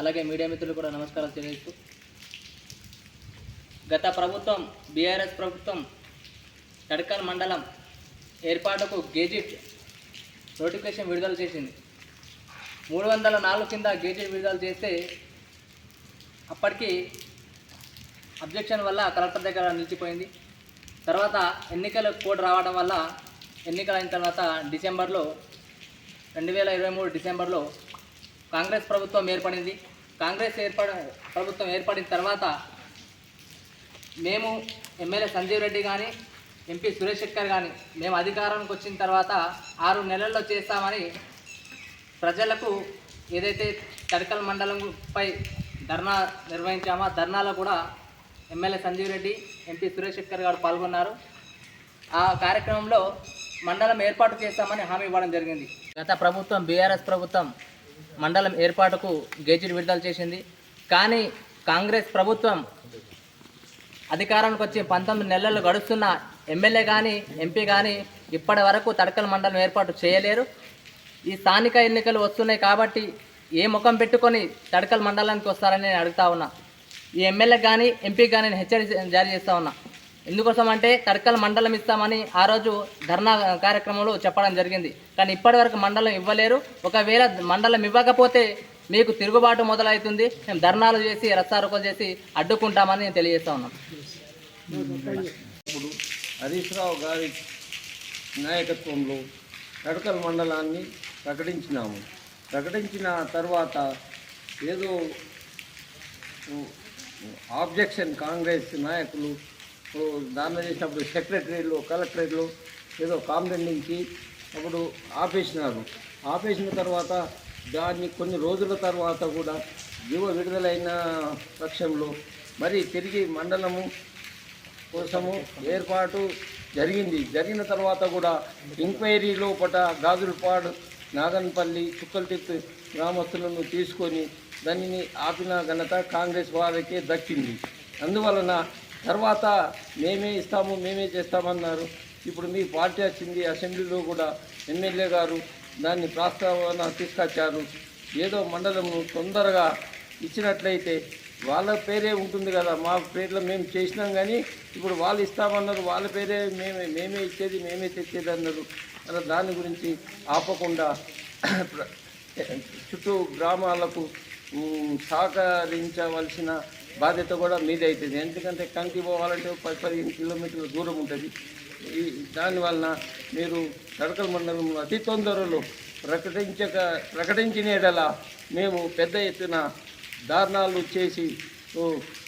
అలాగే మీడియా మిత్రులు కూడా నమస్కారాలు తెలియజేస్తూ. గత ప్రభుత్వం బీఆర్ఎస్ ప్రభుత్వం తడకల్ మండలం ఏర్పాటుకు గెజిట్ నోటిఫికేషన్ విడుదల చేసింది. మూడు వందల నాలుగు కింద గెజిట్ విడుదల చేస్తే అప్పటికి అబ్జెక్షన్ వల్ల కలెక్టర్ దగ్గర నిలిచిపోయింది. తర్వాత ఎన్నికల కోడ్ రావడం వల్ల ఎన్నికలైన తర్వాత డిసెంబర్లో రెండు వేల ఇరవై మూడు డిసెంబర్లో కాంగ్రెస్ ప్రభుత్వం ఏర్పడింది. కాంగ్రెస్ ఏర్పడ ప్రభుత్వం ఏర్పడిన తర్వాత మేము ఎమ్మెల్యే సంజీవ్ రెడ్డి కానీ ఎంపీ సురేష్ శెక్కర్ కానీ మేము అధికారానికి వచ్చిన తర్వాత ఆరు నెలల్లో చేస్తామని ప్రజలకు ఏదైతే తడకల్ మండలంపై ధర్నా నిర్వహించామో ధర్నాలో కూడా ఎమ్మెల్యే సంజీవ్ రెడ్డి ఎంపీ సురేష్ శెక్కర్ గారు పాల్గొన్నారు. ఆ కార్యక్రమంలో మండలం ఏర్పాటు చేస్తామని హామీ ఇవ్వడం జరిగింది. గత ప్రభుత్వం బీఆర్ఎస్ ప్రభుత్వం మండలం ఏర్పాటుకు గెజిట్ విడుదల చేసింది. కానీ కాంగ్రెస్ ప్రభుత్వం అధికారానికి వచ్చి పంతొమ్మిది నెలలు గడుస్తున్న ఎమ్మెల్యే కానీ ఎంపీ కానీ ఇప్పటి వరకు తడకల మండలం ఏర్పాటు చేయలేరు. ఈ స్థానిక ఎన్నికలు వస్తున్నాయి కాబట్టి ఏ ముఖం పెట్టుకొని తడకల్ మండలానికి వస్తారని నేను అడుగుతా ఉన్నా. ఈ ఎమ్మెల్యే కానీ ఎంపీ కానీ నేను హెచ్చరిక జారీ చేస్తా ఉన్నా. ఎందుకోసం అంటే తడకల్ మండలం ఇస్తామని ఆ రోజు ధర్నా కార్యక్రమంలో చెప్పడం జరిగింది. కానీ ఇప్పటివరకు మండలం ఇవ్వలేరు. ఒకవేళ మండలం ఇవ్వకపోతే మీకు తిరుగుబాటు మొదలవుతుంది. మేము ధర్నాలు చేసి రస్తారోకలు చేసి అడ్డుకుంటామని నేను తెలియజేస్తా ఉన్నాం. ఇప్పుడు హరీష్ రావు గారి నాయకత్వంలో తడకల్ మండలాన్ని ప్రకటించినాము. ప్రకటించిన తర్వాత ఏదో ఆబ్జెక్షన్ కాంగ్రెస్ నాయకులు ఓ దాన్ని చేసినప్పుడు సెక్రటరీలు కలెక్టరేట్లు ఏదో కాంప్లైంట్ నుంచి అప్పుడు ఆపేసినారు. ఆపేసిన తర్వాత దాన్ని కొన్ని రోజుల తర్వాత కూడా జీవ విడుదలైన పక్షంలో మరి తిరిగి మండలము కోసము ఏర్పాటు జరిగింది. జరిగిన తర్వాత కూడా ఎంక్వైరీ లోపట గాజులపాడు నాగన్పల్లి చుక్కలతిప్పి గ్రామస్తులను తీసుకొని దానిని ఆపిన ఘనత కాంగ్రెస్ వారికే దక్కింది. అందువలన తర్వాత మేమే ఇస్తాము మేమే చేస్తామన్నారు. ఇప్పుడు మీ పార్టీ వచ్చింది అసెంబ్లీలో కూడా ఎమ్మెల్యే గారు దాన్ని ప్రస్తావన తీసుకొచ్చారు. ఏదో మండలంను తొందరగా ఇచ్చినట్లయితే వాళ్ళ పేరే ఉంటుంది కదా మా పేర్లో మేము చేసినాం కానీ ఇప్పుడు వాళ్ళు ఇస్తామన్నారు వాళ్ళ పేరే మేమే మేమే ఇచ్చేది మేమే తెచ్చేది అన్నారు అలా దాని గురించి ఆపకుండా ప్ర- చుట్టూ గ్రామాలకు సహకరించవలసిన బాధ్యత కూడా మీదే అవుతుంది. ఎందుకంటే కంకి పోవాలంటే పది పదిహేను కిలోమీటర్ల దూరం ఉంటుంది. ఈ దానివలన మీరు తడకల మండలంలో అతి తొందరలో ప్రకటించక ప్రకటించిన ఎడల మేము పెద్ద ఎత్తున దారుణాలు చేసి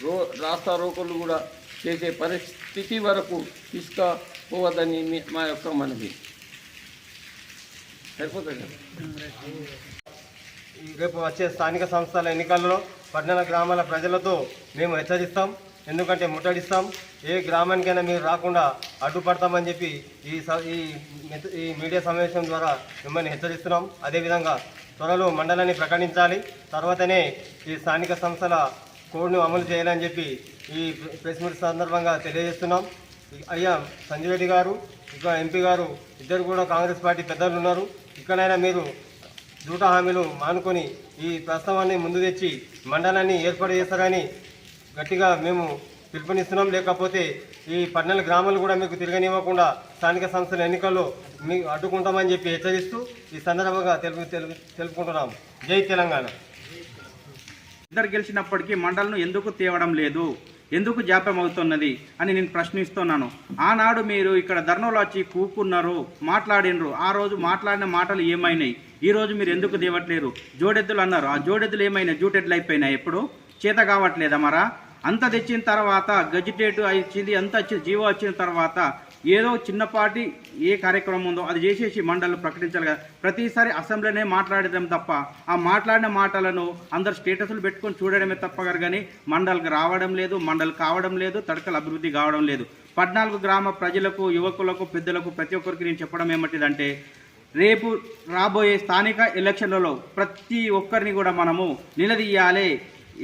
రో రాస్తా రోకలు కూడా చేసే పరిస్థితి వరకు తీసుకుపోవద్దని మీ- మా యొక్క మనవి. సరిపోతుంది? కదా రేపు వచ్చే స్థానిక సంస్థల ఎన్నికల్లో పట్టణ గ్రామాల ప్రజలతో మేము హెచ్చరిస్తాం. ఎందుకంటే ముట్టడిస్తాం. ఏ గ్రామానికైనా మీరు రాకుండా అడ్డుపడతామని చెప్పి ఈ స- ఈ ఈ మీడియా సమావేశం ద్వారా మిమ్మల్ని హెచ్చరిస్తున్నాం. అదేవిధంగా త్వరలో మండలాన్ని ప్రకటించాలి. తర్వాతనే ఈ స్థానిక సంస్థల కోడ్ను అమలు చేయాలని చెప్పి ఈ ప్రెస్ మీట్ సందర్భంగా తెలియజేస్తున్నాం. అయ్యా సంజయ్ రెడ్డి గారు ఇంకా ఎంపీ గారు ఇద్దరు కూడా కాంగ్రెస్ పార్టీ పెద్దలు ఉన్నారు. ఇక్కడైనా మీరు దూట హామీలు మానుకొని ఈ ప్రస్తావాన్ని ముందు తెచ్చి మండలాన్ని ఏర్పాటు చేస్తారని గట్టిగా మేము పిలుపునిస్తున్నాం. లేకపోతే ఈ పద్నాలుగు గ్రామాలు కూడా మీకు తిరగనివ్వకుండా స్థానిక సంస్థల ఎన్నికల్లో మీకు అడ్డుకుంటామని చెప్పి హెచ్చరిస్తూ ఈ సందర్భంగా తెలుపు తెలుపు తెలుపుకుంటున్నాం. జై తెలంగాణ. ఇద్దరు గెలిచినప్పటికీ మండలను ఎందుకు తేవడం లేదు? ఎందుకు జాప్యం అవుతున్నది అని నేను ప్రశ్నిస్తున్నాను. ఆనాడు మీరు ఇక్కడ ధర్నలో వచ్చి కూకున్నారు మాట్లాడినరు. ఆ రోజు మాట్లాడిన మాటలు ఏమైనాయి? ఈ రోజు మీరు ఎందుకు దేవట్లేరు జోడెద్దులు అన్నారు. ఆ జోడెద్దులు ఏమైనాయి? జూటెడ్లు అయిపోయినాయి ఎప్పుడు? చేత కావట్లేదా మరా? అంత తెచ్చిన తర్వాత గజిటేటు వచ్చింది అంత వచ్చి జీవో వచ్చిన తర్వాత ఏదో చిన్నపాటి ఏ కార్యక్రమం ఉందో అది చేసేసి మండలి ప్రకటించాలి కదా. ప్రతిసారి అసెంబ్లీనే మాట్లాడడం తప్ప ఆ మాట్లాడిన మాటలను అందరు స్టేటస్లు పెట్టుకొని చూడడమే తప్ప కానీ మండలికి రావడం లేదు మండలి కావడం లేదు తడకలు అభివృద్ధి కావడం లేదు. పద్నాలుగు గ్రామ ప్రజలకు యువకులకు పెద్దలకు ప్రతి ఒక్కరికి నేను చెప్పడం ఏమిటిదంటే రేపు రాబోయే స్థానిక ఎలక్షన్లలో ప్రతి ఒక్కరిని కూడా మనము నిలదీయాలి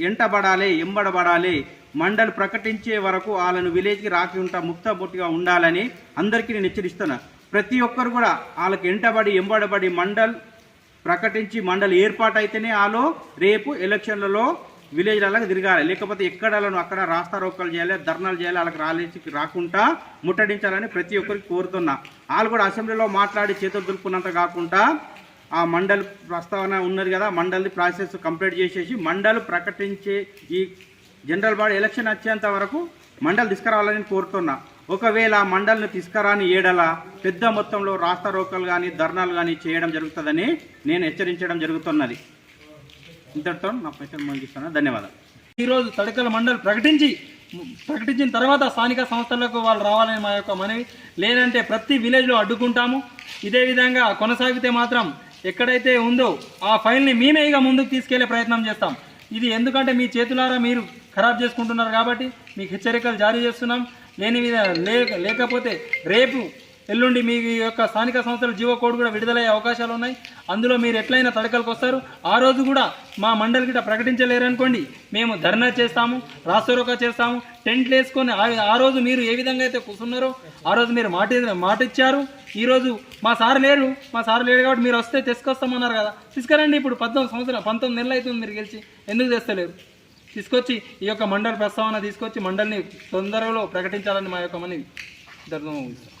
ఎంటబడాలి ఎంబడబడాలి మండలి ప్రకటించే వరకు వాళ్ళను విలేజ్కి రాకుండా ముక్తబొట్టిగా ఉండాలని అందరికీ నేను హెచ్చరిస్తున్నా. ప్రతి ఒక్కరు కూడా వాళ్ళకి ఎంటబడి ఎంబడబడి మండల్ ప్రకటించి మండలి ఏర్పాటు అయితేనే వాళ్ళు రేపు ఎలక్షన్లలో విలేజ్లలో తిరగాలి. లేకపోతే ఎక్కడలను అక్కడ రాస్తా రోకలు చేయాలి ధర్నాలు చేయాలి వాళ్ళకి రాలేసి రాకుండా ముట్టడించాలని ప్రతి ఒక్కరికి కోరుతున్నా. వాళ్ళు కూడా అసెంబ్లీలో మాట్లాడి చేతులు దులుపుకున్నంత కాకుండా ఆ మండలి ప్రస్తావన ఉన్నది కదా మండలి ప్రాసెస్ కంప్లీట్ చేసేసి మండలి ప్రకటించే ఈ జనరల్ బాడీ ఎలక్షన్ వచ్చేంత వరకు మండలి తీసుకురావాలని కోరుతున్నా. ఒకవేళ మండలిని తీసుకురాని ఏడల పెద్ద మొత్తంలో రాస్తా రోకలు కానీ ధర్నాలు కానీ చేయడం జరుగుతుందని నేను హెచ్చరించడం జరుగుతున్నది. ఇంతటితో నా ప్రశ్న ముగిస్తున్నాను ధన్యవాదాలు. ఈరోజు తడకల మండలి ప్రకటించి ప్రకటించిన తర్వాత స్థానిక సంస్థలకు వాళ్ళు రావాలని మా యొక్క మనవి. లేదంటే ప్రతి విలేజ్లో అడ్డుకుంటాము. ఇదే విధంగా కొనసాగితే మాత్రం ఎక్కడైతే ఉందో ఆ ఫైల్ని మేమే ఇక ముందుకు తీసుకెళ్ళే ప్రయత్నం చేస్తాం. ఇది ఎందుకంటే మీ చేతులారా మీరు ఖరాబ్ చేసుకుంటున్నారు కాబట్టి మీకు హెచ్చరికలు జారీ చేస్తున్నాం. లేని విధ లేకపోతే రేపు ఎల్లుండి మీ యొక్క స్థానిక సంస్థల జీవో కోడ్ కూడా విడుదలయ్యే అవకాశాలు ఉన్నాయి. అందులో మీరు ఎట్లయినా తడకలకు వస్తారు. ఆ రోజు కూడా మా మండలి గిట్ట ప్రకటించలేరనుకోండి. మేము ధర్నా చేస్తాము రాస్తరోకా చేస్తాము. టెంట్లు వేసుకొని ఆ- రోజు మీరు ఏ విధంగా అయితే కూర్చున్నారో ఆ రోజు మీరు మాట మాట ఇచ్చారు. ఈరోజు మా సార్ లేరు. మా సార్ లేరు కాబట్టి మీరు వస్తే తీసుకొస్తామన్నారు కదా. తీసుకురండి ఇప్పుడు పద్నాలుగు సంవత్సరాలు పంతొమ్మిది నెలలు అవుతుంది మీరు గెలిచి. ఎందుకు తెస్తలేరు? తీసుకొచ్చి ఈ యొక్క మండలి ప్రస్తావన తీసుకొచ్చి మండలిని తొందరలో ప్రకటించాలని మా యొక్క మనవి ధర్మం ముగిస్తాం